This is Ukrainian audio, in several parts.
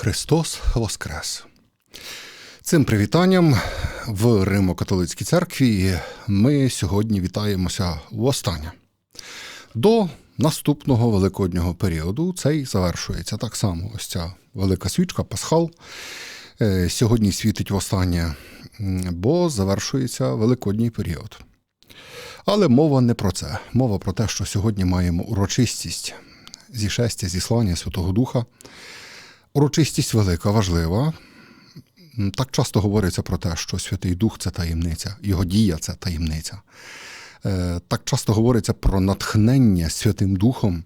Христос Воскрес! Цим привітанням в Римо-католицькій церкві ми сьогодні вітаємося востаннє. До наступного великоднього періоду цей завершується так само. Ось ця велика свічка, Пасхал. е, Сьогодні світить востаннє, бо завершується великодній період. Але мова не про це. Мова про те, що сьогодні маємо урочистість зішестя, зіслання Святого Духа. Урочистість велика, важлива. Так часто говориться про те, що Святий Дух це таємниця, його дія це таємниця. Е, Так часто говориться про натхнення Святим Духом,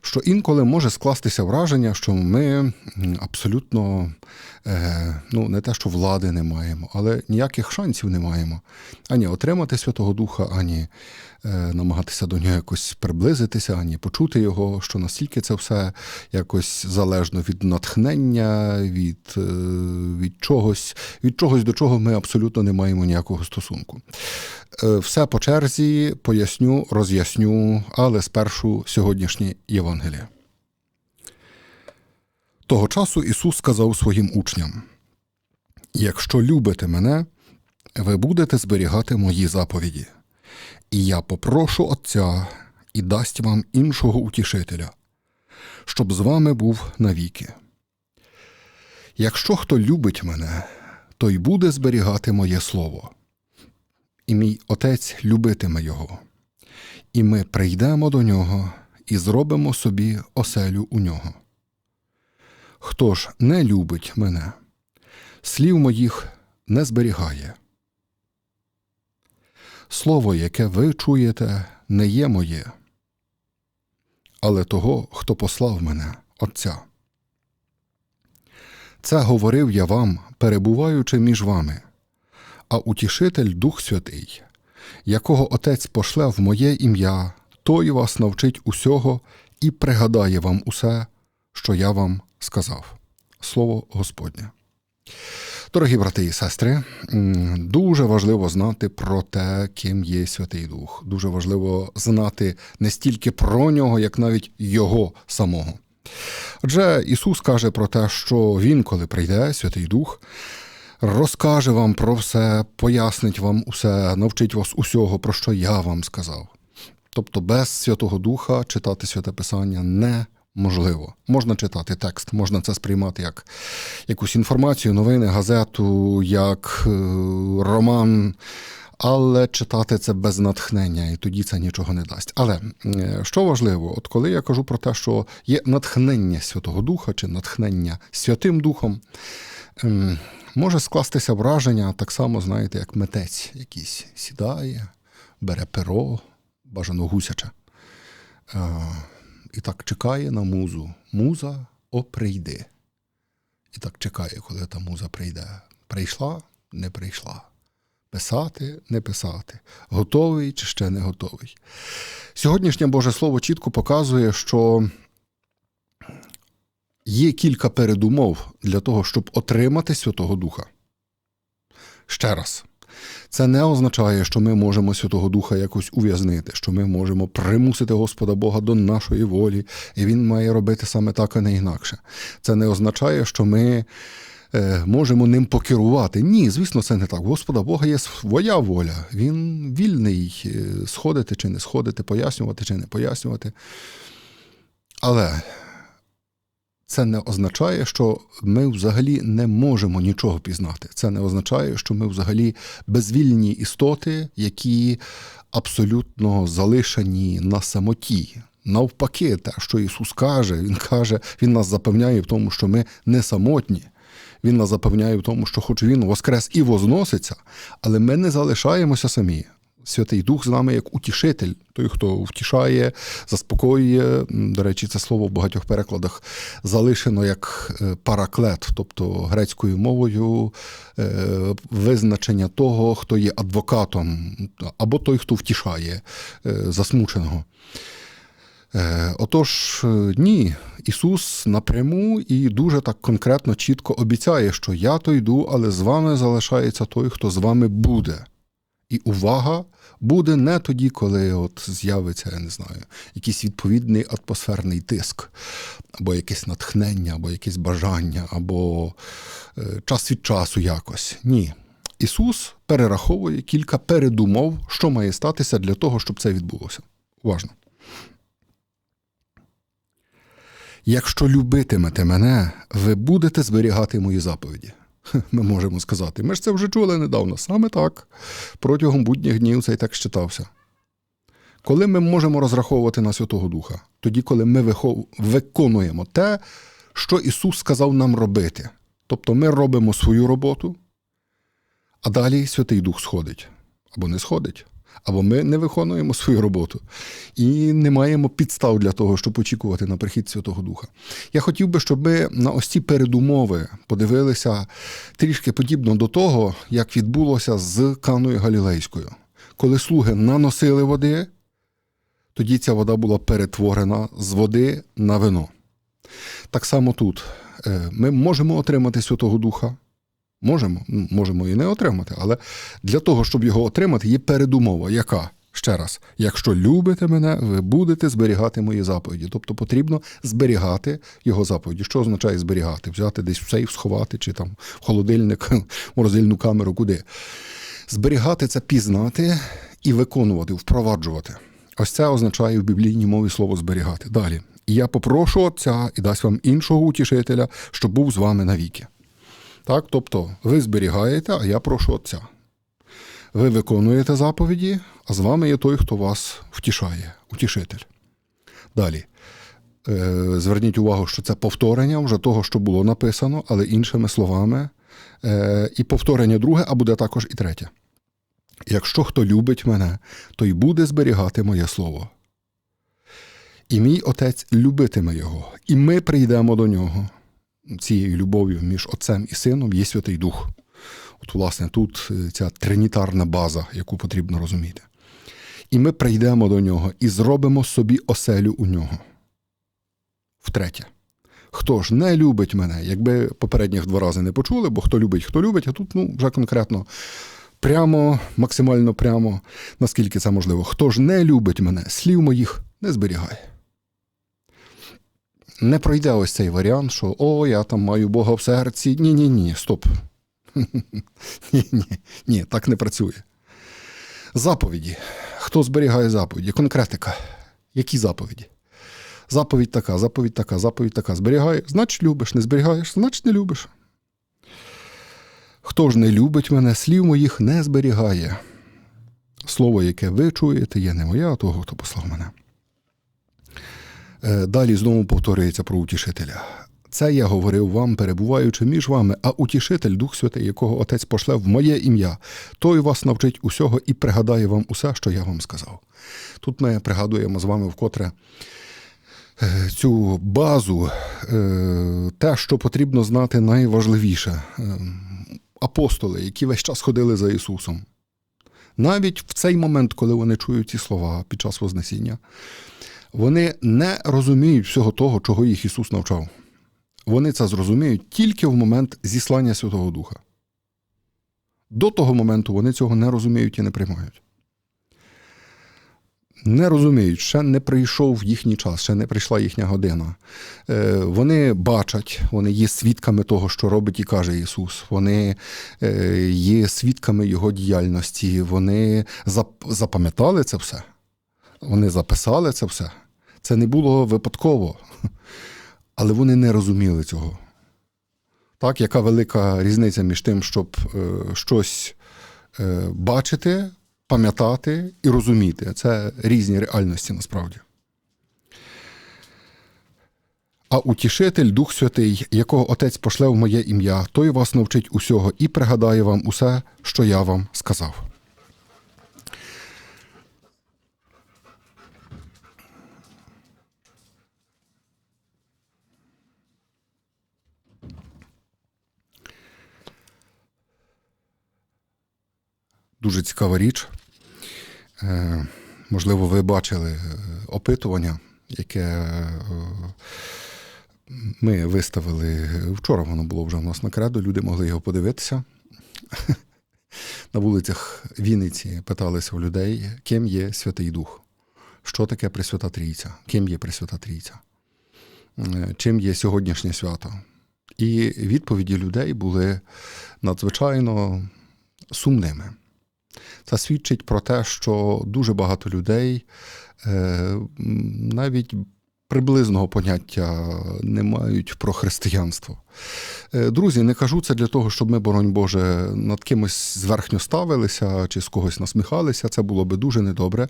що інколи може скластися враження, що ми абсолютно е, ну, не те, що влади не маємо, але ніяких шансів не маємо ані отримати Святого Духа, ані намагатися до нього якось приблизитися, ані почути його, що настільки це все якось залежно від натхнення, від, е, від чогось, від чогось, до чого ми абсолютно не маємо ніякого стосунку. Е, Все по черзі поясню, роз'ясню, але спершу сьогоднішнє Євангеліє. Того часу Ісус сказав своїм учням: Якщо любите мене, ви будете зберігати мої заповіді, і я попрошу Отця і дасть вам іншого утішителя, щоб з вами був навіки. Якщо хто любить мене, той буде зберігати моє слово, і мій Отець любитиме його, і ми прийдемо до нього і зробимо собі оселю у нього. Хто ж не любить мене, слів моїх не зберігає. Слово, яке ви чуєте, не є моє, але того, хто послав мене, Отця. Це говорив я вам, перебуваючи між вами, а утішитель Дух Святий, якого Отець пошле в моє ім'я, той вас навчить усього і пригадає вам усе, що я вам сказав. Слово Господнє. Дорогі брати і сестри, дуже важливо знати про те, ким є Святий Дух. Дуже важливо знати не стільки про нього, як навіть його самого. Адже Ісус каже про те, що Він, коли прийде, Святий Дух, розкаже вам про все, пояснить вам усе, навчить вас усього, про що я вам сказав. Тобто без Святого Духа читати святе Писання неможливо. Можна читати текст, можна це сприймати як якусь інформацію, новини, газету, як е, роман. Але читати це без натхнення, і тоді це нічого не дасть. Але е, що важливо, от коли я кажу про те, що є натхнення Святого Духа чи натхнення Святим Духом, ем, може скластися враження так само, знаєте, як митець якийсь сідає, бере перо, бажано гусяче, е, і так чекає на музу. Муза о прийди. І так чекає, коли та муза прийде. Прийшла, не прийшла. Писати, не писати, готовий чи ще не готовий. Сьогоднішнє Боже Слово чітко показує, що є кілька передумов для того, щоб отримати Святого Духа. Ще раз, це не означає, що ми можемо Святого Духа якось ув'язнити, що ми можемо примусити Господа Бога до нашої волі, і Він має робити саме так, а не інакше. Це не означає, що ми е, можемо ним покерувати. Ні, звісно, це не так. Господа Бога є своя воля. Він вільний е, сходити чи не сходити, пояснювати чи не пояснювати. Але це не означає, що ми взагалі не можемо нічого пізнати. Це не означає, що ми взагалі безвільні істоти, які абсолютно залишені на самоті. Навпаки, те, що Ісус каже, Він каже, Він нас запевняє в тому, що ми не самотні. Він нас запевняє в тому, що хоч він воскрес і возноситься, але ми не залишаємося самі. Святий Дух з нами як утішитель, той, хто втішає, заспокоює. До речі, це слово в багатьох перекладах залишено як е, параклет, тобто грецькою мовою е, визначення того, хто є адвокатом, або той, хто втішає е, засмученого. Отож, ні, Ісус напряму і дуже так конкретно, чітко обіцяє, що я то йду, але з вами залишається той, хто з вами буде. І увага буде не тоді, коли от з'явиться, я не знаю, якийсь відповідний атмосферний тиск, або якесь натхнення, або якесь бажання, або е, час від часу якось. Ні. Ісус перераховує кілька передумов, що має статися для того, щоб це відбулося. Уважно. Якщо любитимете мене, ви будете зберігати мої заповіді. Ми можемо сказати. Ми ж це вже чули недавно. Саме так. Протягом будніх днів цей текст читався. Коли ми можемо розраховувати на Святого Духа? Тоді, коли ми вихов- виконуємо те, що Ісус сказав нам робити. Тобто ми робимо свою роботу, а далі Святий Дух сходить або не сходить. Або ми не виконуємо свою роботу і не маємо підстав для того, щоб очікувати на прихід Святого Духа. Я хотів би, щоб ми на ось ці передумови подивилися трішки подібно до того, як відбулося з Каною Галілейською. Коли слуги наносили води, тоді ця вода була перетворена з води на вино. Так само тут Е, ми можемо отримати Святого Духа. Можемо, можемо і не отримати, але для того, щоб його отримати, є передумова, яка ще раз, якщо любите мене, ви будете зберігати мої заповіді. Тобто потрібно зберігати його заповіді. Що означає зберігати? Взяти десь в сейф, сховати, чи там в холодильник, морозильну камеру, куди. Зберігати це пізнати і виконувати, впроваджувати. Ось це означає в біблійній мові слово зберігати. Далі. І я попрошу Отця і дасть вам іншого утішителя, щоб був з вами навіки. Так, тобто ви зберігаєте, а я прошу Отця. Ви виконуєте заповіді, а з вами є той, хто вас втішає, утішитель. Далі. Е, Зверніть увагу, що це повторення вже того, що було написано, але іншими словами. Е, І повторення друге, а буде також і третє. Якщо хто любить мене, то й буде зберігати моє слово. І мій отець любитиме його, і ми прийдемо до нього. Цією любов'ю між Отцем і Сином є Святий Дух. От, власне, тут е, ця тринітарна база, яку потрібно розуміти. І ми прийдемо до нього і зробимо собі оселю у нього. Втретє. Хто ж не любить мене, якби попередніх два рази не почули, бо хто любить, хто любить, а тут ну, вже конкретно прямо, максимально прямо, наскільки це можливо. Хто ж не любить мене, слів моїх не зберігає. Не пройде ось цей варіант, що о, я там маю Бога в серці. Ні, ні, стоп. Ні, так не працює. Заповіді. Хто зберігає заповіді? Конкретика. Які заповіді? Заповідь така, заповідь така, заповідь така. Зберігає, значить любиш, не зберігаєш, значить не любиш. Хто ж не любить мене, слів моїх не зберігає. Слово, яке ви чуєте, є не моє, а того, хто послав мене. Е, Далі знову повторюється про утішителя. Це я говорив вам, перебуваючи між вами, а утішитель, Дух Святий, якого Отець пошле в моє ім'я, той вас навчить усього і пригадає вам усе, що я вам сказав. Тут ми пригадуємо з вами вкотре е, цю базу, е, те, що потрібно знати найважливіше. Апостоли, які весь час ходили за Ісусом. Навіть в цей момент, коли вони чують ці слова під час Вознесіння, вони не розуміють всього того, чого їх Ісус навчав. Вони це зрозуміють тільки в момент зіслання Святого Духа. До того моменту вони цього не розуміють і не приймають. Не розуміють, ще не прийшов їхній час, ще не прийшла їхня година. Е, Вони бачать, вони є свідками того, що робить і каже Ісус. Вони е, є свідками Його діяльності. Вони зап- запам'ятали це все. Вони записали це все. Це не було випадково, але вони не розуміли цього. Так, яка велика різниця між тим, щоб е, щось е, бачити, пам'ятати і розуміти. Це різні реальності насправді. А утішитель, Дух Святий, якого Отець пошле в моє ім'я, той вас навчить усього і пригадає вам усе, що я вам сказав. Дуже цікава річ. Е, Можливо, ви бачили е, опитування, яке е, ми виставили вчора. Воно було вже у нас на кредо, люди могли його подивитися. на вулицях Вінниці питалися у людей, ким є Святий Дух, що таке Пресвята Трійця, ким є Пресвята Трійця, чим є сьогоднішнє свято. І відповіді людей були надзвичайно сумними. Це свідчить про те, що дуже багато людей е, навіть приблизного поняття не мають про християнство. Е, Друзі, не кажу це для того, щоб ми, боронь Боже, над кимось зверхньо ставилися чи з когось насміхалися. Це було би дуже недобре.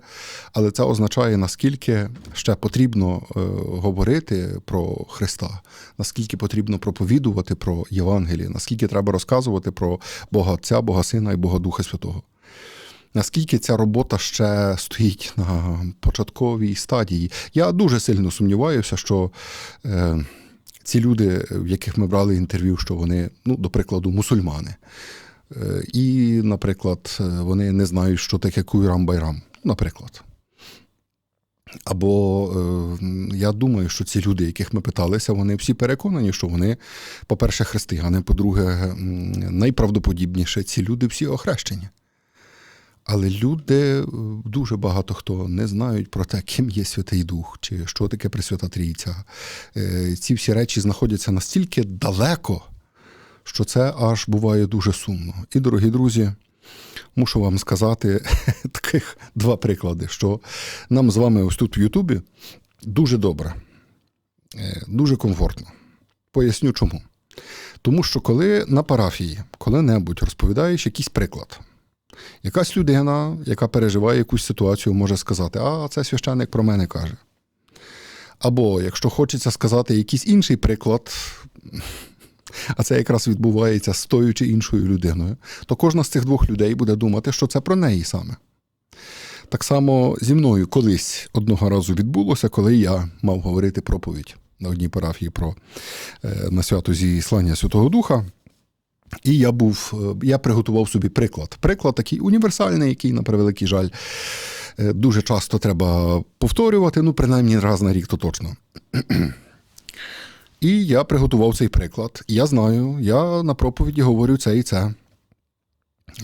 Але це означає, наскільки ще потрібно е, говорити про Христа, наскільки потрібно проповідувати про Євангеліє, наскільки треба розказувати про Бога Отця, Бога Сина і Бога Духа Святого. Наскільки ця робота ще стоїть на початковій стадії? Я дуже сильно сумніваюся, що е, ці люди, в яких ми брали інтерв'ю, що вони, ну, до прикладу, мусульмани. Е, і, наприклад, е, вони не знають, що таке куйрам байрам, наприклад. Або е, я думаю, що ці люди, яких ми питалися, вони всі переконані, що вони, по-перше, християни, по-друге, найправдоподібніше, ці люди всі охрещені. Але люди, е, дуже багато хто не знають про те, ким є Святий Дух, чи що таке Пресвята Трійця. Е, Ці всі речі знаходяться настільки далеко, що це аж буває дуже сумно. І, дорогі друзі, мушу вам сказати таких два приклади, що нам з вами ось тут в Ютубі дуже добре, е, дуже комфортно. Поясню чому. Тому що коли на парафії коли-небудь розповідаєш якийсь приклад, якась людина, яка переживає якусь ситуацію, може сказати, а це священник про мене каже. Або якщо хочеться сказати якийсь інший приклад, а це якраз відбувається з тою чи іншою людиною, то кожна з цих двох людей буде думати, що це про неї саме. Так само зі мною колись одного разу відбулося, коли я мав говорити проповідь на одній парафії про е, на свято зіслання Святого Духа. І я був, е, я приготував собі приклад. Приклад такий універсальний, який, на превеликий жаль, е, дуже часто треба повторювати, ну, принаймні раз на рік, то точно. І я приготував цей приклад. Я знаю, я на проповіді говорю це і це.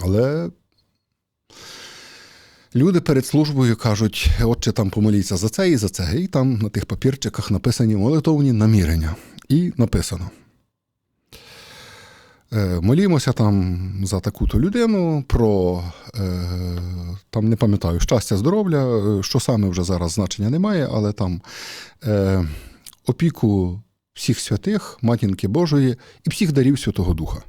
Але люди перед службою кажуть, отче, там помоліться за це і за це. І там на тих папірчиках написані молитовні намірення. І написано. Е, Молімося там за таку-то людину, про е, там не пам'ятаю, щастя, здоров'я, е, що саме вже зараз значення немає, але там опіку всіх святих, матінки Божої і всіх дарів Святого Духа.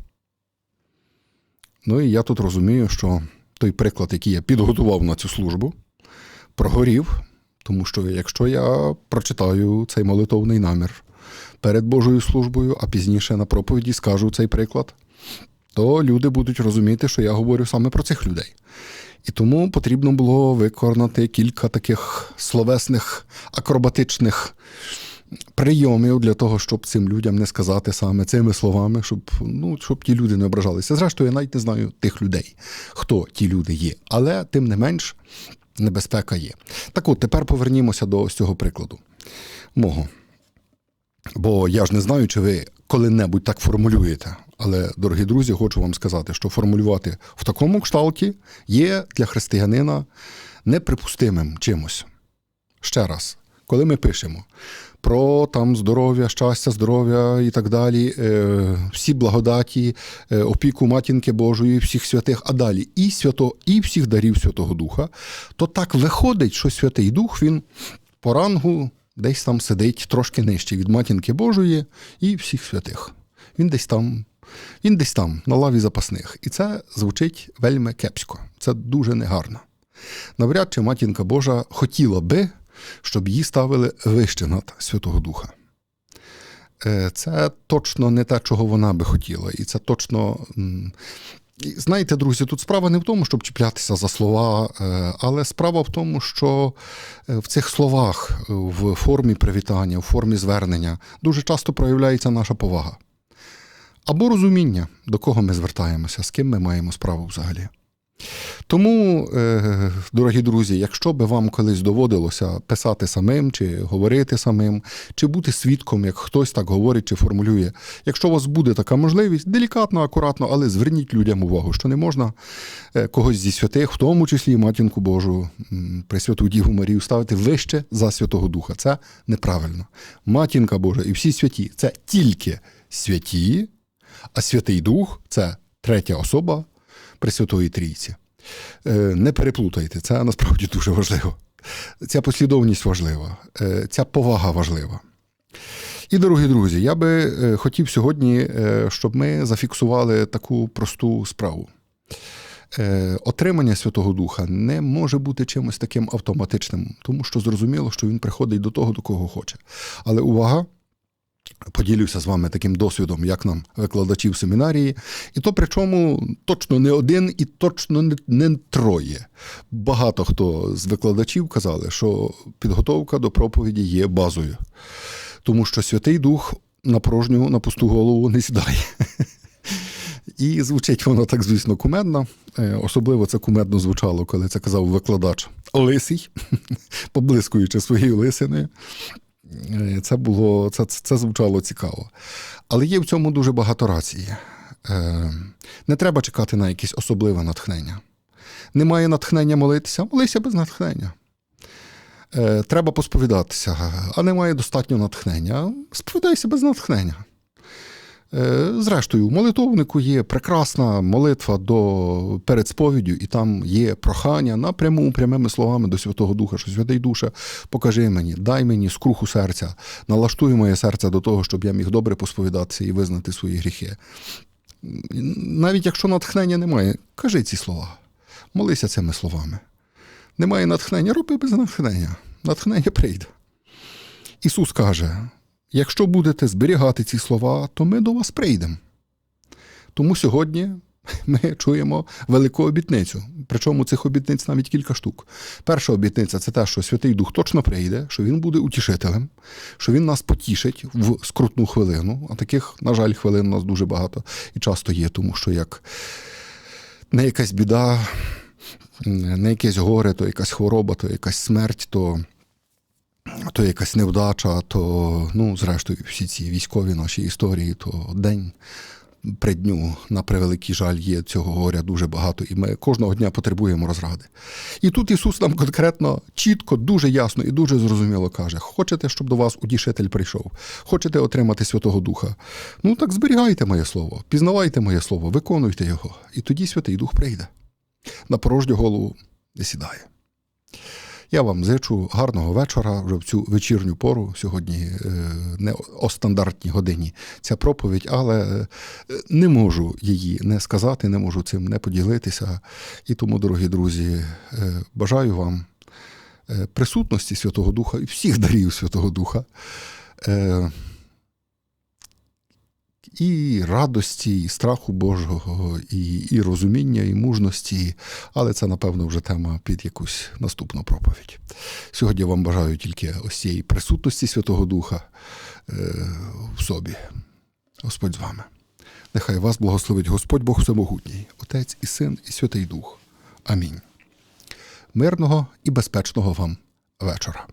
Ну і я тут розумію, що той приклад, який я підготував на цю службу, прогорів, тому що якщо я прочитаю цей молитовний намір перед Божою службою, а пізніше на проповіді скажу цей приклад, то люди будуть розуміти, що я говорю саме про цих людей. І тому потрібно було виконати кілька таких словесних, акробатичних прийомів для того, щоб цим людям не сказати саме цими словами, щоб, ну, щоб ті люди не ображалися. Зрештою, я навіть не знаю тих людей, хто ті люди є. Але тим не менш, небезпека є. Так от, тепер повернімося до ось цього прикладу мого. Бо я ж не знаю, чи ви коли-небудь так формулюєте. Але, дорогі друзі, хочу вам сказати, що формулювати в такому кшталті є для християнина неприпустимим чимось. Ще раз, коли ми пишемо про там здоров'я, щастя, здоров'я і так далі, е, всі благодаті, е, опіку матінки Божої, всіх святих, а далі і свято, і всіх дарів Святого Духа, то так виходить, що Святий Дух він по рангу десь там сидить трошки нижче від матінки Божої і всіх святих. Він десь там. Він десь там, на лаві запасних. І це звучить вельми кепсько. Це дуже негарно. Навряд чи матінка Божа хотіла би, щоб її ставили вище над Святого Духа. Е, Це точно не те, чого вона би хотіла. І це точно. І Знаєте, друзі, тут справа не в тому, щоб чіплятися за слова, е, але справа в тому, що е, в цих словах, е, в формі привітання, в формі звернення, дуже часто проявляється наша повага. Або розуміння, до кого ми звертаємося, з ким ми маємо справу взагалі. Тому, е, дорогі друзі, якщо би вам колись доводилося писати самим, чи говорити самим, чи бути свідком, як хтось так говорить чи формулює, якщо у вас буде така можливість, делікатно, акуратно, але зверніть людям увагу, що не можна е, когось зі святих, в тому числі матінку Божу, Пресвяту Діву Марію, ставити вище за Святого Духа. Це неправильно. Матінка Божа і всі святі це тільки святі, а Святий Дух це третя особа Пресвятої Трійці. Е, Не переплутайте, це насправді дуже важливо. Ця послідовність важлива, е, ця повага важлива. І, дорогі друзі, я би е, хотів сьогодні, щоб ми зафіксували таку просту справу. Отримання Святого Духа не може бути чимось таким автоматичним, тому що зрозуміло, що він приходить до того, до кого хоче. Але увага, поділюся з вами таким досвідом, як нам викладачі в семінарії, і то причому точно не один і точно не, не троє. Багато хто з викладачів казали, що підготовка до проповіді є базою, тому що Святий Дух на порожню, на пусту голову не сідає. І звучить воно так, звісно, кумедно. Е, Особливо це кумедно звучало, коли це казав викладач Лисий, поблискуючи своєю лисиною. Е, Це було це, це звучало цікаво. Але є в цьому дуже багато рації. Е, Не треба чекати на якесь особливе натхнення. Немає натхнення молитися, молися без натхнення. Е, Треба посповідатися, а немає достатньо натхнення. Сповідайся без натхнення. Е, Зрештою, у молитовнику є прекрасна молитва до перед сповіддю, і там є прохання напряму, прямими словами до Святого Духа, що Святий Душа, покажи мені, дай мені скруху серця, налаштуй моє серце до того, щоб я міг добре посповідатися і визнати свої гріхи. Навіть якщо натхнення немає, кажи ці слова, молися цими словами. Немає натхнення, роби без натхнення. Натхнення прийде. Ісус каже: якщо будете зберігати ці слова, то ми до вас прийдемо. Тому сьогодні ми чуємо велику обітницю. Причому цих обітниць навіть кілька штук. Перша обітниця це те, що Святий Дух точно прийде, що Він буде утішителем, що Він нас потішить в скрутну хвилину. А таких, на жаль, хвилин у нас дуже багато і часто є, тому що як не якась біда, не якесь горе, то якась хвороба, то якась смерть, то то якась невдача, то, ну, зрештою, всі ці військові наші історії, то день при дню, на превеликий жаль, є цього горя дуже багато, і ми кожного дня потребуємо розради. І тут Ісус нам конкретно, чітко, дуже ясно і дуже зрозуміло каже: хочете, щоб до вас утішитель прийшов, хочете отримати Святого Духа. Ну так зберігайте моє слово, пізнавайте моє слово, виконуйте його, і тоді Святий Дух прийде. На порожню голову не сідає. Я вам зичу гарного вечора вже в цю вечірню пору. Сьогодні е, не о стандартній годині ця проповідь, але е, не можу її не сказати, не можу цим не поділитися. І тому, дорогі друзі, е, бажаю вам присутності Святого Духа і всіх дарів Святого Духа. І радості, і страху Божого, і, і розуміння, і мужності, але це, напевно, вже тема під якусь наступну проповідь. Сьогодні я вам бажаю тільки ось цієї присутності Святого Духа е, в собі. Господь з вами. Нехай вас благословить Господь Бог Всемогутній, Отець і Син, і Святий Дух. Амінь. Мирного і безпечного вам вечора.